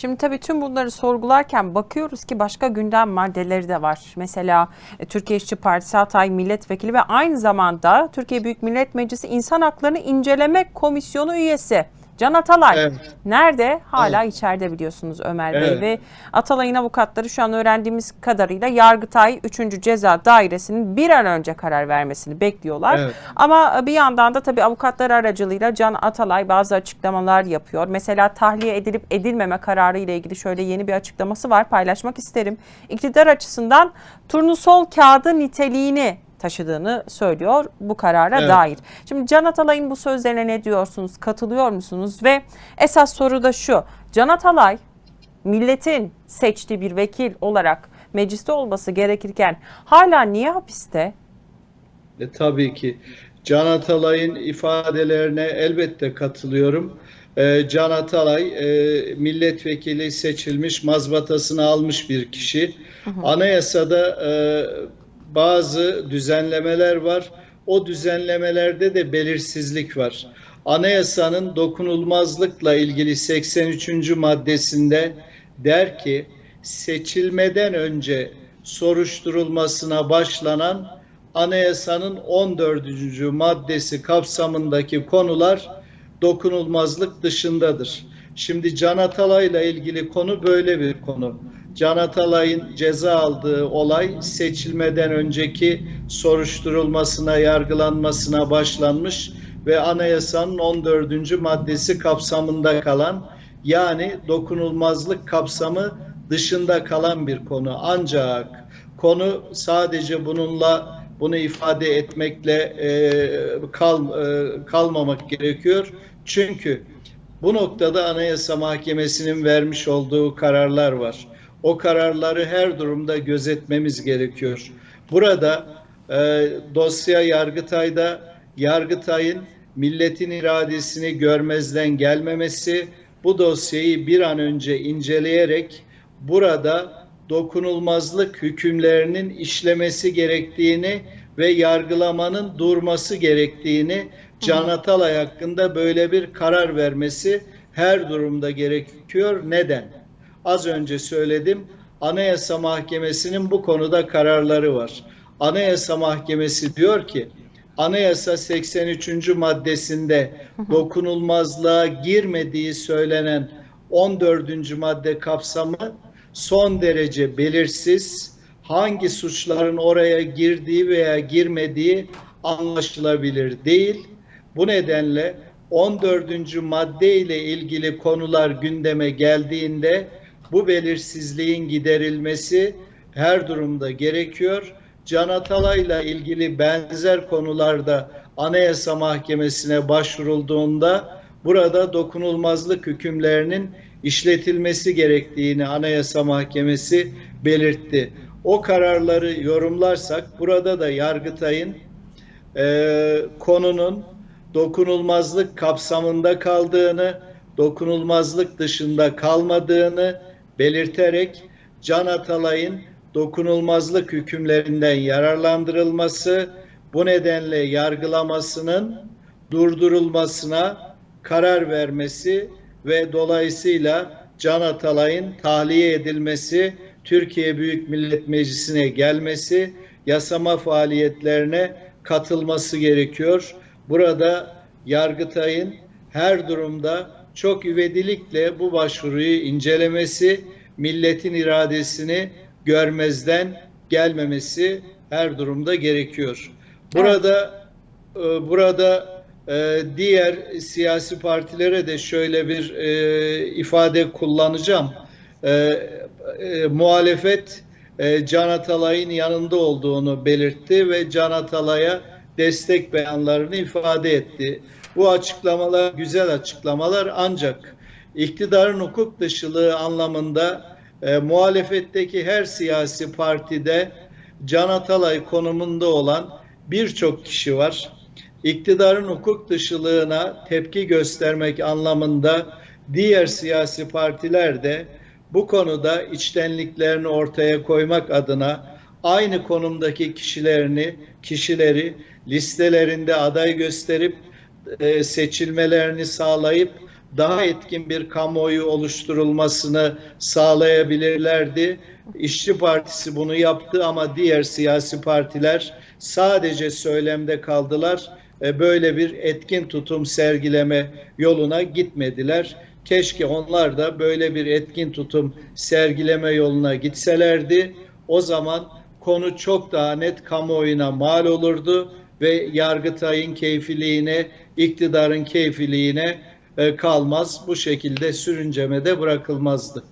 Şimdi tabii tüm bunları sorgularken bakıyoruz ki başka gündem maddeleri de var. Mesela e, Türkiye İşçi Partisi Hatay Milletvekili ve aynı zamanda Türkiye Büyük Millet Meclisi İnsan Haklarını İnceleme Komisyonu üyesi Can Atalay. Evet. Nerede? Hala içeride biliyorsunuz Ömer Bey Evet. ve Atalay'ın avukatları şu an öğrendiğimiz kadarıyla Yargıtay 3. Ceza Dairesi'nin bir an önce karar vermesini bekliyorlar. Evet. Ama bir yandan da tabii avukatlar aracılığıyla Can Atalay bazı açıklamalar yapıyor. Mesela tahliye edilip edilmeme kararı ile ilgili şöyle yeni bir açıklaması var paylaşmak isterim. İktidar açısından turnusol kağıdı niteliğini taşıdığını söylüyor bu karara Evet. dair. Şimdi Can Atalay'ın bu sözlerine ne diyorsunuz? Katılıyor musunuz? Ve esas soru da şu. Can Atalay milletin seçtiği bir vekil olarak mecliste olması gerekirken hala niye hapiste? E, tabii ki. Can Atalay'ın ifadelerine elbette katılıyorum. E, Can Atalay e, milletvekili seçilmiş, mazbatasını almış bir kişi. Anayasada e, bazı düzenlemeler var. O düzenlemelerde de belirsizlik var. Anayasanın dokunulmazlıkla ilgili 83. maddesinde der ki seçilmeden önce soruşturulmasına başlanan anayasanın 14. maddesi kapsamındaki konular dokunulmazlık dışındadır. Şimdi Can Atalay'la ilgili konu böyle bir konu. Can Atalay'ın ceza aldığı olay seçilmeden önceki soruşturulmasına, yargılanmasına başlanmış ve anayasanın 14. maddesi kapsamında kalan yani dokunulmazlık kapsamı dışında kalan bir konu. Ancak konu sadece bununla bunu ifade etmekle e, kal, e, kalmamak gerekiyor. Çünkü bu noktada Anayasa Mahkemesi'nin vermiş olduğu kararlar var. O kararları her durumda gözetmemiz gerekiyor. Burada e, dosya Yargıtay'da Yargıtay'ın milletin iradesini görmezden gelmemesi, bu dosyayı bir an önce inceleyerek burada dokunulmazlık hükümlerinin işlemesi gerektiğini ve yargılamanın durması gerektiğini Can Atalay hakkında böyle bir karar vermesi her durumda gerekiyor. Neden? Az önce söyledim. Anayasa Mahkemesi'nin bu konuda kararları var. Anayasa Mahkemesi diyor ki Anayasa 83. maddesinde dokunulmazlığa girmediği söylenen 14. madde kapsamı son derece belirsiz. Hangi suçların oraya girdiği veya girmediği anlaşılabilir değil. Bu nedenle 14. madde ile ilgili konular gündeme geldiğinde bu belirsizliğin giderilmesi her durumda gerekiyor. Can Atalay'la ilgili benzer konularda Anayasa Mahkemesi'ne başvurulduğunda burada dokunulmazlık hükümlerinin işletilmesi gerektiğini Anayasa Mahkemesi belirtti. O kararları yorumlarsak burada da Yargıtay'ın e, konunun dokunulmazlık kapsamında kaldığını, dokunulmazlık dışında kalmadığını belirterek Can Atalay'ın dokunulmazlık hükümlerinden yararlandırılması, bu nedenle yargılamasının durdurulmasına karar vermesi ve dolayısıyla Can Atalay'ın tahliye edilmesi, Türkiye Büyük Millet Meclisi'ne gelmesi, yasama faaliyetlerine katılması gerekiyor. Burada Yargıtay'ın her durumda çok üvedilikle bu başvuruyu incelemesi, milletin iradesini görmezden gelmemesi her durumda gerekiyor. Burada e, burada e, diğer siyasi partilere de şöyle bir e, ifade kullanacağım. E, e, muhalefet e, Can Atalay'ın yanında olduğunu belirtti ve Can Atalay'a destek beyanlarını ifade etti. Bu açıklamalar güzel açıklamalar ancak iktidarın hukuk dışılığı anlamında e, muhalefetteki her siyasi partide Can Atalay konumunda olan birçok kişi var. İktidarın hukuk dışılığına tepki göstermek anlamında diğer siyasi partiler de bu konuda içtenliklerini ortaya koymak adına aynı konumdaki kişilerini, kişileri listelerinde aday gösterip e, seçilmelerini sağlayıp daha etkin bir kamuoyu oluşturulmasını sağlayabilirlerdi. İşçi Partisi bunu yaptı ama diğer siyasi partiler sadece söylemde kaldılar. Böyle bir etkin tutum sergileme yoluna gitmediler. Keşke onlar da böyle bir etkin tutum sergileme yoluna gitselerdi. O zaman konu çok daha net kamuoyuna mal olurdu ve Yargıtay'ın keyfiliğine, iktidarın keyfiliğine e, kalmaz. Bu şekilde sürüncemede bırakılmazdı.